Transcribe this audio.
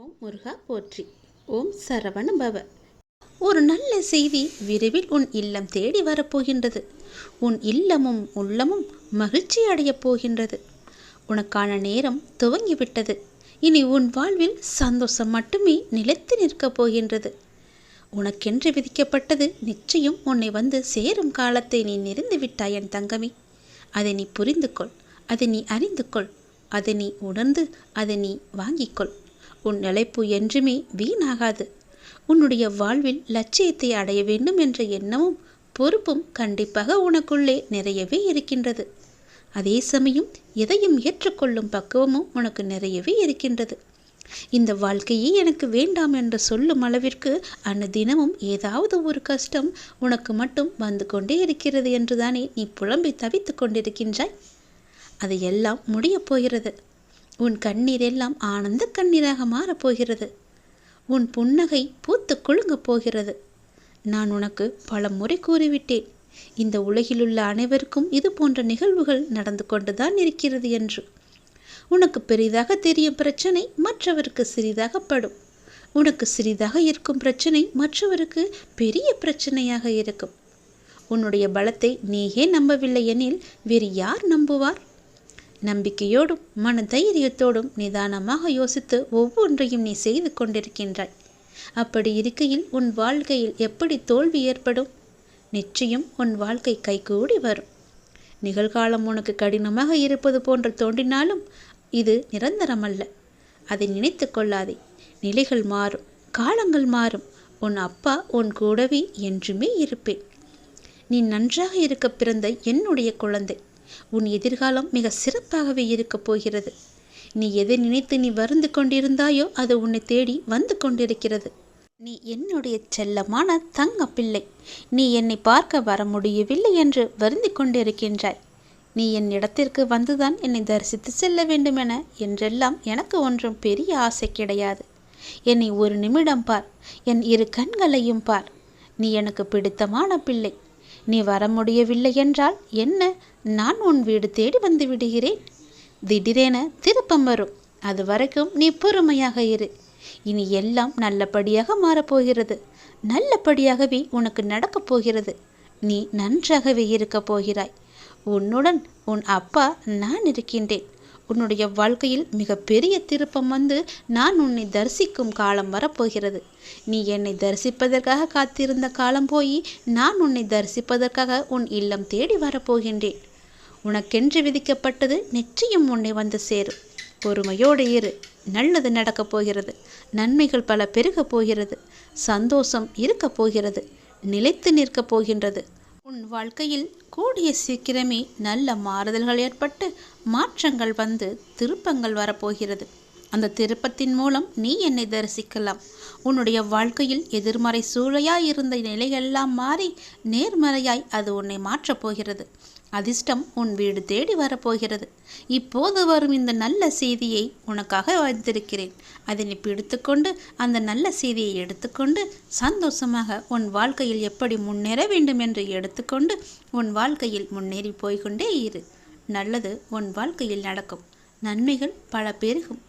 ஓம் முருகா போற்றி. ஓம் சரவண பவ ஒரு நல்ல செய்தி விரைவில் உன் இல்லம் தேடி வரப்போகின்றது. உன் இல்லமும் உள்ளமும் மகிழ்ச்சி அடையப் போகின்றது. உனக்கான நேரம் துவங்கிவிட்டது. இனி உன் வாழ்வில் சந்தோஷம் மட்டுமே நிலைத்து நிற்கப் போகின்றது. உனக்கென்று விதிக்கப்பட்டது நிச்சயம் உன்னை வந்து சேரும் காலத்தை நீ நெறிந்து விட்டாய் என் தங்கமே. அதை நீ புரிந்து கொள் அதை நீ அறிந்து கொள் அதை நீ உணர்ந்து அதை நீ வாங்கிக்கொள். உன் நிலைப்பு என்றுமே வீணாகாது. உன்னுடைய வாழ்வில் லட்சியத்தை அடைய வேண்டும் என்ற எண்ணமும் பொறுப்பும் கண்டிப்பாக உனக்குள்ளே நிறையவே இருக்கின்றது. அதே சமயம் எதையும் ஏற்றுக்கொள்ளும் பக்குவமும் உனக்கு நிறையவே இருக்கின்றது. இந்த வாழ்க்கையே எனக்கு வேண்டாம் என்று சொல்லும் அளவிற்கு அனுதினமும் ஏதாவது ஒரு கஷ்டம் உனக்கு மட்டும் வந்து கொண்டே இருக்கிறது என்றுதானே நீ புலம்பி தவித்துக் கொண்டிருக்கின்றாய்? அது எல்லாம் முடியப் போகிறது. உன் கண்ணீரெல்லாம் ஆனந்த கண்ணீராக மாறப்போகிறது உன் புன்னகை பூத்து குலுங்கப் போகிறது. நான் உனக்கு பல முறை கூறிவிட்டேன். இந்த உலகிலுள்ள அனைவருக்கும் இது போன்ற நிகழ்வுகள் நடந்து கொண்டுதான் இருக்கிறது என்று. உனக்கு பெரிதாக தெரியும் பிரச்சனை மற்றவருக்கு சிறிதாகப்படும் உனக்கு சிறிதாக இருக்கும் பிரச்சனை மற்றவருக்கு பெரிய பிரச்சனையாக இருக்கும். உன்னுடைய பலத்தை நீயே நம்பவில்லை எனில் வேறு யார் நம்புவார்? நம்பிக்கையோடும் மன தைரியத்தோடும் நிதானமாக யோசித்து ஒவ்வொன்றையும் நீ செய்து கொண்டிருக்கின்றாய். அப்படி இருக்கையில் உன் வாழ்க்கையில் எப்படி தோல்வி ஏற்படும்? நிச்சயம் உன் வாழ்க்கை கைகூடி வரும். நிகழ்காலம் உனக்கு கடினமாக இருப்பது போன்று தோன்றினாலும் இது நிரந்தரமல்ல. அதை நினைத்து கொள்ளாதே. நிலைகள் மாறும் காலங்கள் மாறும். உன் அப்பா உன் கூடவே என்றுமே இருப்பேன். நீ நன்றாக இருக்க பிறந்த என்னுடைய குழந்தை. உன் எதிர்காலம் மிக சிறப்பாகவே இருக்கப் போகிறது. நீ எதை நினைத்து நீ வருந்து கொண்டிருந்தாயோ அது உன்னை தேடி வந்து கொண்டிருக்கிறது. நீ என்னுடைய செல்லமான தங்க பிள்ளை. நீ என்னை பார்க்க வர முடியவில்லை என்று வருந்தி கொண்டிருக்கின்றாய். நீ என் இடத்திற்கு வந்துதான் என்னை தரிசித்து செல்ல வேண்டுமென என்றெல்லாம் எனக்கு ஒன்றும் பெரிய ஆசை கிடையாது. என்னை ஒரு நிமிடம் பார். என் இரு கண்களையும் பார். நீ எனக்கு பிடித்தமான பிள்ளை. நீ வர முடியவில்லை என்றால் என்ன? நான் உன் வீடு தேடி வந்து விடுகிறேன். திடீரென திருப்பம் வரும். அது வரைக்கும் நீ பொறுமையாக இரு. இனி எல்லாம் நல்லபடியாக மாறப்போகிறது. நல்லபடியாகவே உனக்கு நடக்கப் போகிறது. நீ நன்றாகவே இருக்கப் போகிறாய். உன்னுடன் உன் அப்பா நான் இருக்கின்றேன். உன்னுடைய வாழ்க்கையில் மிகப்பெரிய திருப்பம் வந்து நான் உன்னை தரிசிக்கும் காலம் வரப்போகிறது. நீ என்னை தரிசிப்பதற்காக காத்திருந்த காலம் போய் நான் உன்னை தரிசிப்பதற்காக உன் இல்லம் தேடி வரப்போகின்றேன். உனக்கென்று விதிக்கப்பட்டது நிச்சயம் உன்னை வந்து சேரும். பொறுமையோடு இரு. நல்லது நடக்கப் போகிறது. நன்மைகள் பல பெருகப் போகிறது. சந்தோஷம் இருக்கப் போகிறது. நிலைத்து நிற்கப் போகின்றது. உன் வாழ்க்கையில் கூடிய சீக்கிரமே நல்ல மாறுதல்கள் ஏற்பட்டு மாற்றங்கள் வந்து திருப்பங்கள் வரப்போகிறது. அந்த திருப்பத்தின் மூலம் நீ என்னை தரிசிக்கலாம். உன்னுடைய வாழ்க்கையில் எதிர்மறை சூழையாய் இருந்த நிலையெல்லாம் மாறி நேர்மறையாய் அது உன்னை மாற்றப் போகிறது. அதிர்ஷ்டம் உன் வீடு தேடி வரப்போகிறது. இப்போது வரும் இந்த நல்ல செய்தியை உனக்காக வைத்திருக்கிறேன். அதனை பிடித்துக்கொண்டு அந்த நல்ல செய்தியை எடுத்துக்கொண்டு சந்தோஷமாக உன் வாழ்க்கையில் எப்படி முன்னேற வேண்டும் என்று எடுத்துக்கொண்டு உன் வாழ்க்கையில் முன்னேறி போய்கொண்டே இரு. நல்லது உன் வாழ்க்கையில் நடக்கும். நன்மைகள் பல பெருகும்.